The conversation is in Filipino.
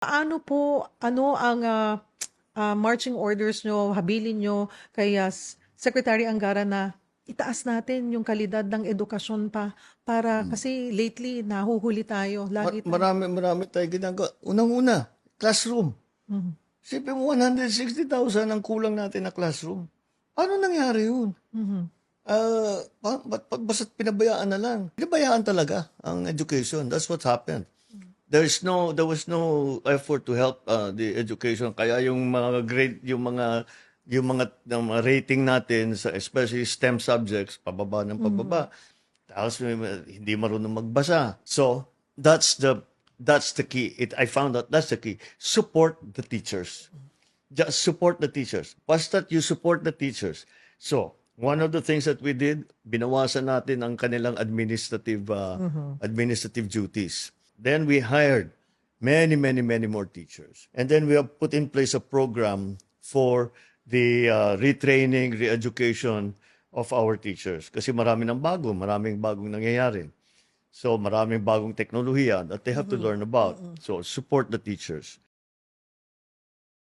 Paano po, ano ang ah, ah, marching orders nyo, habilin nyo kay ah, S- Secretary Angara na itaas natin yung kalidad ng edukasyon pa para kasi lately nahuhuli tayo. Mar- Lagi tayo. marami, marami tayo ginagawa. Unang-una, classroom. Mhm. Sipin mo, 160,000 ang kulang natin na classroom. Ano nangyari yun? Mhm. Ah, ba- ba't ba't basta't pinabayaan na lang? Pinabayaan talaga ang education. That's what happened. There is no there was no effort to help uh, the education kaya yung mga grade yung mga yung mga, yung mga rating natin sa especially STEM subjects pababa ng pababa. Tapos may- may- hindi marunong magbasa. So, that's the that's the key. It I found out that's the key. Support the teachers. Just support the teachers. Basta you support the teachers. So, one of the things that we did, binawasan natin ang kanilang administrative uh, administrative duties. Then we hired many, many, many more teachers. And then we have put in place a program for the uh, retraining, re-education of our teachers. Kasi marami ng bago, maraming bagong nangyayari. So maraming bagong teknolohiya that they have to learn about. So support the teachers.